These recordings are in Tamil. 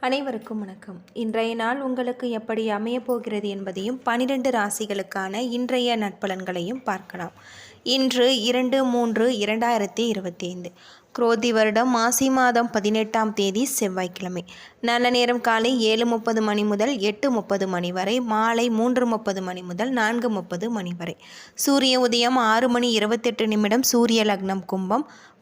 அனைவருக்கும் வணக்கம். இன்றைய நாள் உங்களுக்கு எப்படி அமையப் போகிறது என்பதையும் பனிரெண்டு ராசிகளுக்கான இன்றைய நட்பலன்களையும் பார்க்கலாம். இன்று இரண்டு மூன்று இரண்டாயிரத்தி இருபத்தி ஐந்து குரோதி வருடம் மாசி மாதம் பதினெட்டாம் தேதி செவ்வாய்க்கிழமை. நல்ல நேரம் காலை ஏழு முப்பது மணி முதல் எட்டு முப்பது மணி வரை மாலை மூன்று முப்பது மணி முதல் நான்கு முப்பது மணி வரை. சூரிய உதயம் ஆறு மணி இருபத்தெட்டு நிமிடம் சூரிய லக்னம் கும்பம்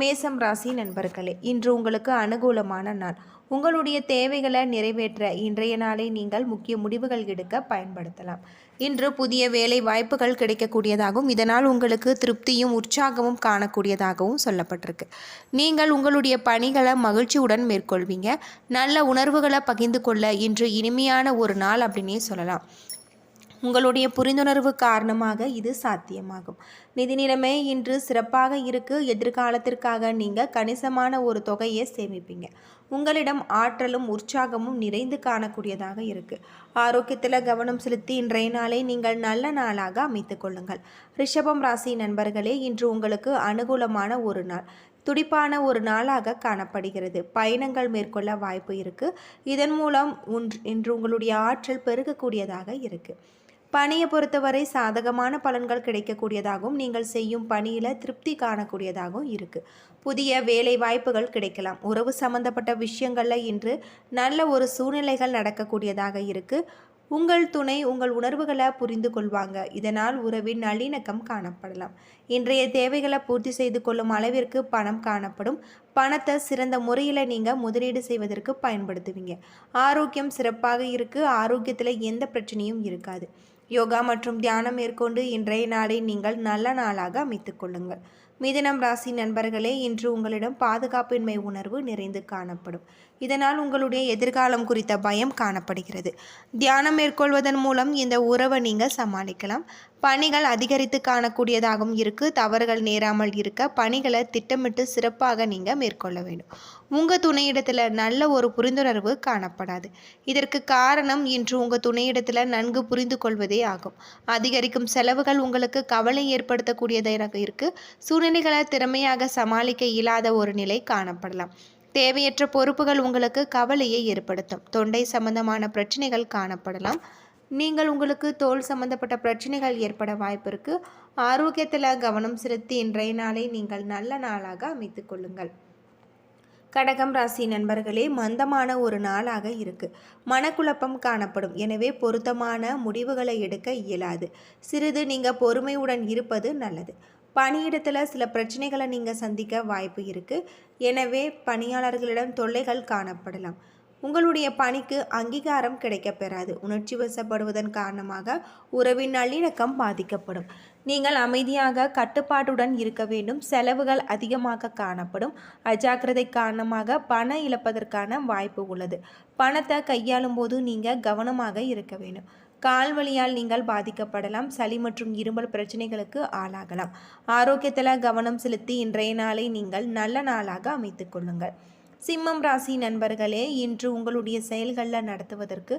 மேசம் ராசி நண்பர்களே இன்று உங்களுக்கு அனுகூலமான நாள். உங்களுடைய தேவைகளை நிறைவேற்ற இன்றைய நாளை நீங்கள் முக்கிய முடிவுகள் எடுக்க பயன்படுத்தலாம். இன்று புதிய வேலை வாய்ப்புகள் கிடைக்கக்கூடியதாகவும் இதனால் உங்களுக்கு திருப்தியும் உற்சாகமும் காணக்கூடியதாகவும் சொல்லப்பட்டிருக்கு. நீங்கள் உங்களுடைய பணிகளை மகிழ்ச்சியுடன் மேற்கொள்வீங்க. நல்ல உணர்வுகளை பகிர்ந்து கொள்ள இன்று இனிமையான ஒரு நாள் அப்படின்னே சொல்லலாம். உங்களுடைய புரிந்துணர்வு காரணமாக இது சாத்தியமாகும். நிதி நிலைமை இன்று சிறப்பாக இருக்கு. எதிர்காலத்திற்காக நீங்கள் கணிசமான ஒரு தொகையை சேமிப்பீங்க. உங்களிடம் ஆற்றலும் உற்சாகமும் நிறைந்து காணக்கூடியதாக இருக்கு. ஆரோக்கியத்தில் கவனம் செலுத்தி இன்றைய நாளை நீங்கள் நல்ல நாளாக அமைத்து கொள்ளுங்கள். ரிஷபம் ராசி நண்பர்களே இன்று உங்களுக்கு அனுகூலமான ஒரு நாள். துடிப்பான ஒரு நாளாக காணப்படுகிறது. பயணங்கள் மேற்கொள்ள வாய்ப்பு இருக்கு. இதன் மூலம் இன்று உங்களுடைய ஆற்றல் பெருகக்கூடியதாக இருக்கு. பணியை பொறுத்தவரை சாதகமான பலன்கள் கிடைக்கக்கூடியதாகவும் நீங்கள் செய்யும் பணியில் திருப்தி காணக்கூடியதாகவும் இருக்குது புதிய வேலை வாய்ப்புகள் கிடைக்கலாம். உறவு சம்பந்தப்பட்ட விஷயங்களில் இன்று நல்ல ஒரு சூழ்நிலைகள் நடக்கக்கூடியதாக இருக்குது உங்கள் துணை உங்கள் உணர்வுகளை புரிந்து கொள்வாங்க. இதனால் உறவின் நல்லிணக்கம் காணப்படலாம். இன்றைய தேவைகளை பூர்த்தி செய்து கொள்ளும் அளவிற்கு பணம் காணப்படும். பணத்தை சிறந்த முறையில் நீங்கள் முதலீடு செய்வதற்கு பயன்படுத்துவீங்க. ஆரோக்கியம் சிறப்பாக இருக்குது ஆரோக்கியத்தில் எந்த பிரச்சனையும் இருக்காது. யோகா மற்றும் தியானம் மேற்கொண்டு இன்றைய நாளை நீங்கள் நல்ல நாளாக அமைத்துக் கொள்ளுங்கள். மிதனம் ராசி நண்பர்களே இன்று உங்களிடம் பாதுகாப்பின்மை உணர்வு நிறைந்து காணப்படும். இதனால் உங்களுடைய எதிர்காலம் குறித்த பயம் காணப்படுகிறது. தியானம் மேற்கொள்வதன் மூலம் இந்த உறவை நீங்கள் சமாளிக்கலாம். பணிகள் அதிகரித்து காணக்கூடியதாகவும் இருக்கு. தவறுகள் நேராமல் இருக்க பணிகளை திட்டமிட்டு சிறப்பாக நீங்கள் மேற்கொள்ள வேண்டும். உங்கள் துணையிடத்தில் நல்ல ஒரு புரிந்துணர்வு காணப்படாது. இதற்கு காரணம் இன்று உங்கள் துணையிடத்தில் நன்கு புரிந்து கொள்வதே ஆகும். அதிகரிக்கும் செலவுகள் உங்களுக்கு கவலை ஏற்படுத்தக்கூடியதாக இருக்கு. சூழ்நிலைகளை திறமையாக சமாளிக்க இயலாத ஒரு நிலை காணப்படலாம். தேவையற்ற பொறுப்புகள் உங்களுக்கு கவலையை ஏற்படுத்தும். தொண்டை சம்பந்தமான பிரச்சனைகள் காணப்படலாம். நீங்கள் உங்களுக்கு தோல் சம்பந்தப்பட்ட பிரச்சனைகள் ஏற்பட வாய்ப்பு இருக்கு. ஆரோக்கியத்தில் கவனம் செலுத்தி இன்றைய நாளை நீங்கள் நல்ல நாளாக அமைத்து கொள்ளுங்கள். கடகம் ராசி நண்பர்களே மந்தமான ஒரு நாளாக இருக்கு. மனக்குழப்பம் காணப்படும். எனவே பொருத்தமான முடிவுகளை எடுக்க இயலாது. சிறிது நீங்கள் பொறுமையுடன் இருப்பது நல்லது. பணியிடத்தில் சில பிரச்சனைகளை நீங்கள் சந்திக்க வாய்ப்பு இருக்குது எனவே பணியாளர்களிடம் தொல்லைகள் காணப்படலாம். உங்களுடைய பணிக்கு அங்கீகாரம் கிடைக்கப்பெறாது உணர்ச்சி வசப்படுவதன் காரணமாக உறவின் நல்லிணக்கம் பாதிக்கப்படும். நீங்கள் அமைதியாக கட்டுப்பாட்டுடன் இருக்க வேண்டும். செலவுகள் அதிகமாக காணப்படும். அஜாக்கிரதை காரணமாக பண இழப்பதற்கான வாய்ப்பு உள்ளது. பணத்தை கையாளும் போது நீங்கள் கவனமாக இருக்க வேண்டும். கால் வழியால் நீங்கள் பாதிக்கப்படலாம். சளி மற்றும் இருமல் பிரச்சனைகளுக்கு ஆளாகலாம். ஆரோக்கியத்தில் கவனம் செலுத்தி இன்றைய நாளை நீங்கள் நல்ல நாளாக அமைத்து கொள்ளுங்கள். சிம்மம் ராசி நண்பர்களே இன்று உங்களுடைய செயல்களில் நடத்துவதற்கு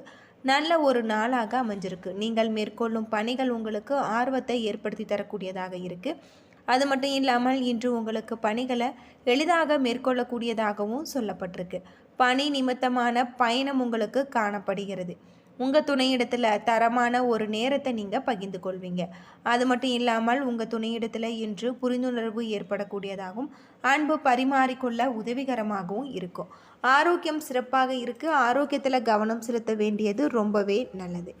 நல்ல ஒரு நாளாக அமைஞ்சிருக்கு. நீங்கள் மேற்கொள்ளும் பணிகள் உங்களுக்கு ஆர்வத்தை ஏற்படுத்தி தரக்கூடியதாக இருக்குது அது மட்டும் இல்லாமல் இன்று உங்களுக்கு பணிகளை எளிதாக மேற்கொள்ளக்கூடியதாகவும் சொல்லப்பட்டிருக்கு. பணி நிமித்தமான பயணம் உங்களுக்கு காணப்படுகிறது. உங்கள் துணையிடத்தில் தரமான ஒரு நேரத்தை நீங்கள் பகிர்ந்து கொள்வீங்க. அது மட்டும் இல்லாமல் உங்கள் துணையிடத்தில் இன்று புரிந்துணர்வு ஏற்படக்கூடியதாகவும் அன்பு பரிமாறிக்கொள்ள உதவிகரமாகவும் இருக்கும். ஆரோக்கியம் சிறப்பாக இருக்குது ஆரோக்கியத்தில் கவனம் செலுத்த வேண்டியது ரொம்பவே நல்லது.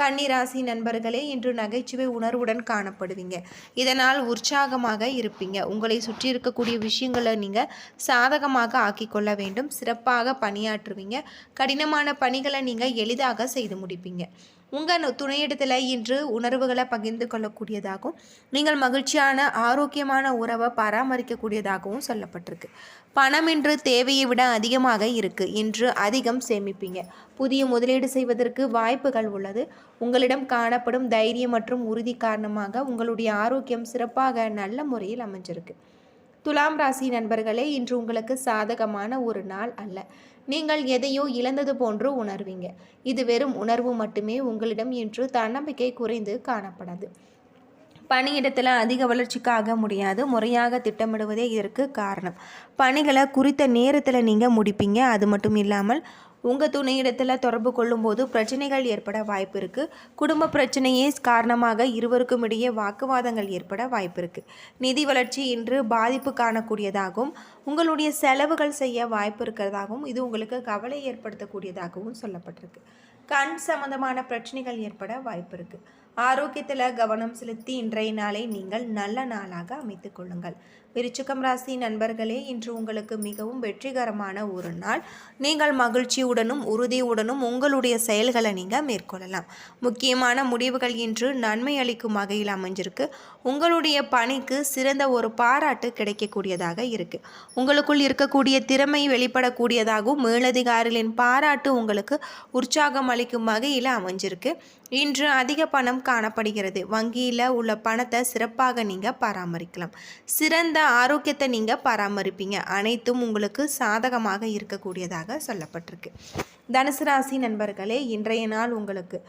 கன்னிராசி நண்பர்களே இன்று நகைச்சுவை உணர்வுடன் காணப்படுவீங்க. இதனால் உற்சாகமாக இருப்பீங்க. உங்களை சுற்றி இருக்கக்கூடிய விஷயங்களை நீங்கள் சாதகமாக ஆக்கிக்கொள்ள வேண்டும். சிறப்பாக பணியாற்றுவீங்க. கடினமான பணிகளை நீங்கள் எளிதாக செய்து முடிப்பீங்க. உங்கள் துணையிடத்தில் இன்று உணர்வுகளை பகிர்ந்து கொள்ளக்கூடியதாகவும் நீங்கள் மகிழ்ச்சியான ஆரோக்கியமான உறவை பராமரிக்கக்கூடியதாகவும் சொல்லப்பட்டிருக்கு. பணம் இன்று தேவையை விட அதிகமாக இருக்கு. இன்று அதிகம் சேமிப்பீங்க. புதிய முதலீடு செய்வதற்கு வாய்ப்புகள் உள்ளது. உங்களிடம் காணப்படும் தைரியம் மற்றும் உறுதி காரணமாக உங்களுடைய ஆரோக்கியம் சிறப்பாக நல்ல முறையில் அமைஞ்சிருக்கு. துலாம் ராசி நண்பர்களே இன்று உங்களுக்கு சாதகமான ஒரு நாள் அல்ல. நீங்கள் எதையோ இழந்தது போன்று உணர்வீங்க. இது வெறும் உணர்வு மட்டுமே உங்களிடம் இன்று தன்னம்பிக்கை குறைந்து காணப்படாது. பணியிடத்தில் அதிக வளர்ச்சிக்காக முடியாது. முறையாக திட்டமிடுவதே இதற்கு காரணம். பணிகளை குறித்த நேரத்தில் நீங்கள் முடிப்பீங்க. அது மட்டும் இல்லாமல் உங்கள் துணையிடத்தில் தொடர்பு கொள்ளும்போது பிரச்சனைகள் ஏற்பட வாய்ப்பு இருக்குது குடும்ப பிரச்சனையே காரணமாக இருவருக்கும் இடையே வாக்குவாதங்கள் ஏற்பட வாய்ப்பு இருக்குது நிதி வளர்ச்சி இன்று பாதிப்பு காணக்கூடியதாகவும் உங்களுடைய செலவுகள் செய்ய வாய்ப்பு இருக்கிறதாகவும் இது உங்களுக்கு கவலை ஏற்படுத்தக்கூடியதாகவும் சொல்லப்பட்டிருக்கு. கண் சம்பந்தமான பிரச்சனைகள் ஏற்பட வாய்ப்பு இருக்குது ஆரோக்கியத்தில் கவனம் செலுத்தி இன்றைய நாளை நீங்கள் நல்ல நாளாக அமைத்து கொள்ளுங்கள். விருச்சிகம் ராசி நண்பர்களே இன்று உங்களுக்கு மிகவும் வெற்றிகரமான ஒரு நாள். நீங்கள் மகிழ்ச்சியுடனும் உறுதியுடனும் உங்களுடைய செயல்களை நீங்கள் மேற்கொள்ளலாம். முக்கியமான முடிவுகள் இன்று நன்மை அளிக்கும் வகையில் அமைஞ்சிருக்கு. உங்களுடைய பணிக்கு சிறந்த ஒரு பாராட்டு கிடைக்கக்கூடியதாக இருக்குது உங்களுக்குள் இருக்கக்கூடிய திறமை வெளிப்படக்கூடியதாகவும் மேலதிகாரிகளின் பாராட்டு உங்களுக்கு உற்சாகம் அளிக்கும் வகையில் அமைஞ்சிருக்கு. இன்று அதிக பணம் காணப்படுகிறது. வங்கியில் உள்ள பணத்தை சிறப்பாக நீங்கள் பராமரிக்கலாம். சிறந்த ஆரோக்கியத்தை நீங்கள் பராமரிப்பீங்க. அனைத்தும் உங்களுக்கு சாதகமாக இருக்கக்கூடியதாக சொல்லப்பட்டிருக்கு. தனுசு ராசி நண்பர்களே இன்றைய நாள் உங்களுக்கு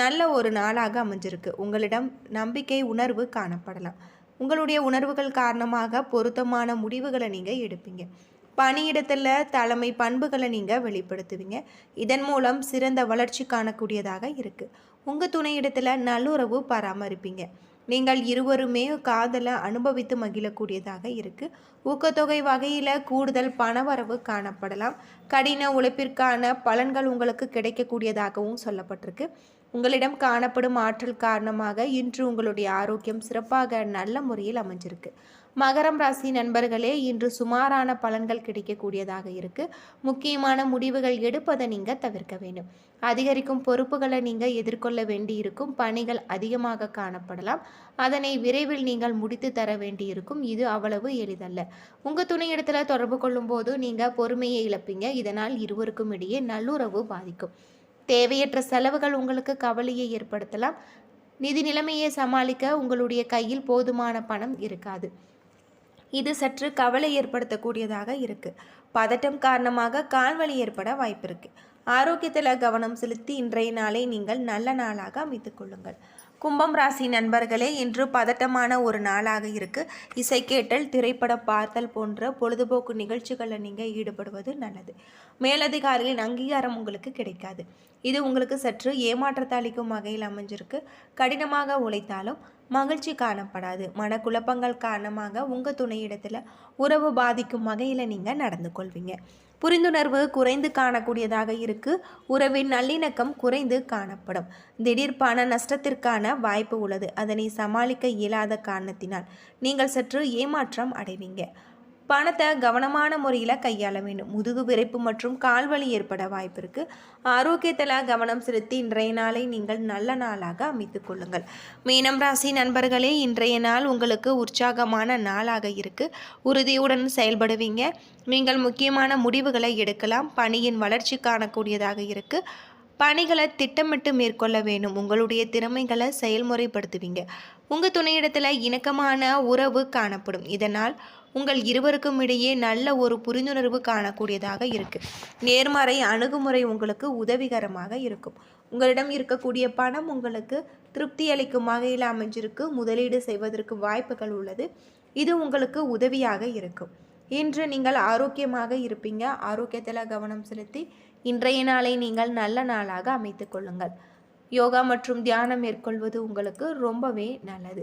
நல்ல ஒரு நாளாக அமைஞ்சிருக்கு. உங்களிடம் நம்பிக்கை உணர்வு காணப்படலாம். உங்களுடைய உணர்வுகள் காரணமாக பொருத்தமான முடிவுகளை நீங்கள் எடுப்பீங்க. பணியிடத்தில் தலைமை பண்புகளை நீங்கள் வெளிப்படுத்துவீங்க. இதன் மூலம் சிறந்த வளர்ச்சி காணக்கூடியதாக இருக்குது உங்கள் துணையிடத்தில் நல்லுறவு பராமரிப்பீங்க. நீங்கள் இருவருமே காதலை அனுபவித்து மகிழக்கூடியதாக இருக்குது ஊக்கத்தொகை வகையில் கூடுதல் பணவரவு காணப்படலாம். கடின உழைப்பிற்கான பலன்கள் உங்களுக்கு கிடைக்கக்கூடியதாகவும் சொல்லப்பட்டிருக்கு. உங்களிடம் காணப்படும் ஆற்றல் காரணமாக இன்று உங்களுடைய ஆரோக்கியம் சிறப்பாக நல்ல முறையில் அமைஞ்சிருக்கு. மகரம் ராசி நண்பர்களே இன்று சுமாரான பலன்கள் கிடைக்கக்கூடியதாக இருக்கு. முக்கியமான முடிவுகள் எடுப்பதை நீங்கள் தவிர்க்க வேண்டும். அதிகரிக்கும் பொறுப்புகளை நீங்கள் எதிர்கொள்ள வேண்டி இருக்கும் பணிகள் அதிகமாக காணப்படலாம். அதனை விரைவில் நீங்கள் முடித்து தர வேண்டியிருக்கும். இது அவ்வளவு எளிதல்ல. உங்கள் துணையிடத்தில் தொடர்பு கொள்ளும் போது நீங்கள் பொறுமையை இழப்பீங்க. இதனால் இருவருக்கும் இடையே நல்லுறவு பாதிக்கும். தேவையற்ற செலவுகள் உங்களுக்கு கவலையை ஏற்படுத்தலாம். நிதி நிலைமையை சமாளிக்க உங்களுடைய கையில் போதுமான பணம் இருக்காது. இது சற்று கவலை ஏற்படுத்தக்கூடியதாக இருக்குது பதட்டம் காரணமாக கால்வலி ஏற்பட வாய்ப்பு இருக்குது ஆரோக்கியத்தில் கவனம் செலுத்தி இன்றைய நாளை நீங்கள் நல்ல நாளாக அமைத்துக் கொள்ளுங்கள். கும்பம் ராசி நண்பர்களே இன்று பதட்டமான ஒரு நாளாக இருக்கு. இசை கேட்டல் திரைப்படம் பார்த்தல் போன்ற பொழுதுபோக்கு நிகழ்ச்சிகளில் நீங்கள் ஈடுபடுவது நல்லது. மேலதிகாரிகளின் அங்கீகாரம் உங்களுக்கு கிடைக்காது. இது உங்களுக்கு சற்று ஏமாற்றத்தை அளிக்கும் வகையில் அமைஞ்சிருக்கு. கடினமாக உழைத்தாலும் மகிழ்ச்சி காணப்படாது. மனக்குழப்பங்கள் காரணமாக உங்கள் துணையிடத்தில் உறவு பாதிக்கும் வகையில் நீங்கள் நடந்து கொள்வீங்க புரிந்துணர்வு குறைந்து காணக்கூடியதாக இருக்கு. உறவின் நல்லிணக்கம் குறைந்து காணப்படும். திடீர் பண நஷ்டத்திற்கான வாய்ப்பு உள்ளது. அதனை சமாளிக்க இயலாத காரணத்தினால் நீங்கள் சற்று ஏமாற்றம் அடைவீங்க. பணத்தை கவனமான முறையில் கையாள வேண்டும். முதுகு விரைப்பு மற்றும் கால்வலி ஏற்பட வாய்ப்பு இருக்குது ஆரோக்கியத்தில் கவனம் செலுத்தி இன்றைய நாளை நீங்கள் நல்ல நாளாக அமைத்துக் கொள்ளுங்கள். மீனம் ராசி நண்பர்களே இன்றைய நாள் உங்களுக்கு உற்சாகமான நாளாக இருக்குது உறுதியுடன் செயல்படுவீங்க. நீங்கள் முக்கியமான முடிவுகளை எடுக்கலாம். பணியின் வளர்ச்சி காணக்கூடியதாக இருக்குது பணிகளை திட்டமிட்டு மேற்கொள்ள வேண்டும். உங்களுடைய திறமைகளை செயல்முறைப்படுத்துவீங்க. உங்கள் துணையிடத்தில் இணக்கமான உறவு காணப்படும். இதனால் உங்கள் இருவருக்கும் இடையே நல்ல ஒரு புரிந்துணர்வு காணக்கூடியதாக இருக்குது நேர்மறை அணுகுமுறை உங்களுக்கு உதவிகரமாக இருக்கும். உங்களிடம் இருக்கக்கூடிய பணம் உங்களுக்கு திருப்தி அளிக்கும் வகையில் அமைஞ்சிருக்கு. முதலீடு செய்வதற்கு வாய்ப்புகள் உள்ளது. இது உங்களுக்கு உதவியாக இருக்கும். இன்று நீங்கள் ஆரோக்கியமாக இருப்பீங்க. ஆரோக்கியத்தில் கவனம் செலுத்தி இன்றைய நாளை நீங்கள் நல்ல நாளாக அமைத்து கொள்ளுங்கள். யோகா மற்றும் தியானம் மேற்கொள்வது உங்களுக்கு ரொம்பவே நல்லது.